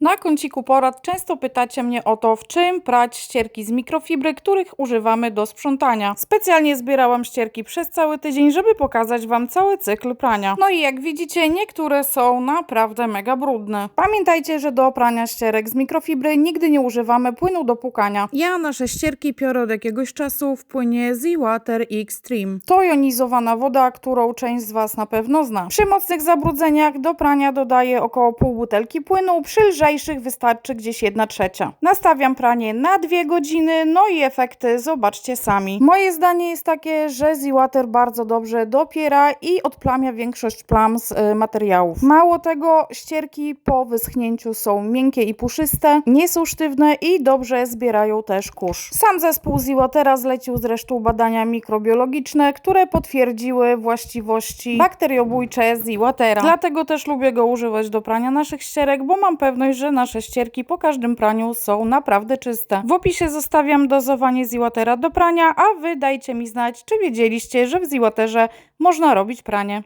Na kąciku porad często pytacie mnie o to, w czym prać ścierki z mikrofibry, których używamy do sprzątania. Specjalnie zbierałam ścierki przez cały tydzień, żeby pokazać Wam cały cykl prania. No i jak widzicie, niektóre są naprawdę mega brudne. Pamiętajcie, że do prania ścierek z mikrofibry nigdy nie używamy płynu do płukania. Ja nasze ścierki piorę od jakiegoś czasu w płynie Z-Water Extreme. To jonizowana woda, którą część z Was na pewno zna. Przy mocnych zabrudzeniach do prania dodaję około pół butelki płynu, przy lżejszych wystarczy gdzieś 1 trzecia. Nastawiam pranie na dwie godziny, no i efekty zobaczcie sami. Moje zdanie jest takie, że Z-Water bardzo dobrze dopiera i odplamia większość plam z y, materiałów. Mało tego, ścierki po wyschnięciu są miękkie i puszyste, nie są sztywne i dobrze zbierają też kurz. Sam zespół Z-Watera zlecił zresztą badania mikrobiologiczne, które potwierdziły właściwości bakteriobójcze Z-Watera. Dlatego też lubię go używać do prania naszych ścierek, bo mam pewność, że nasze ścierki po każdym praniu są naprawdę czyste. W opisie zostawiam dozowanie Z-Watera do prania, a wy dajcie mi znać, czy wiedzieliście, że w Z-Waterze można robić pranie.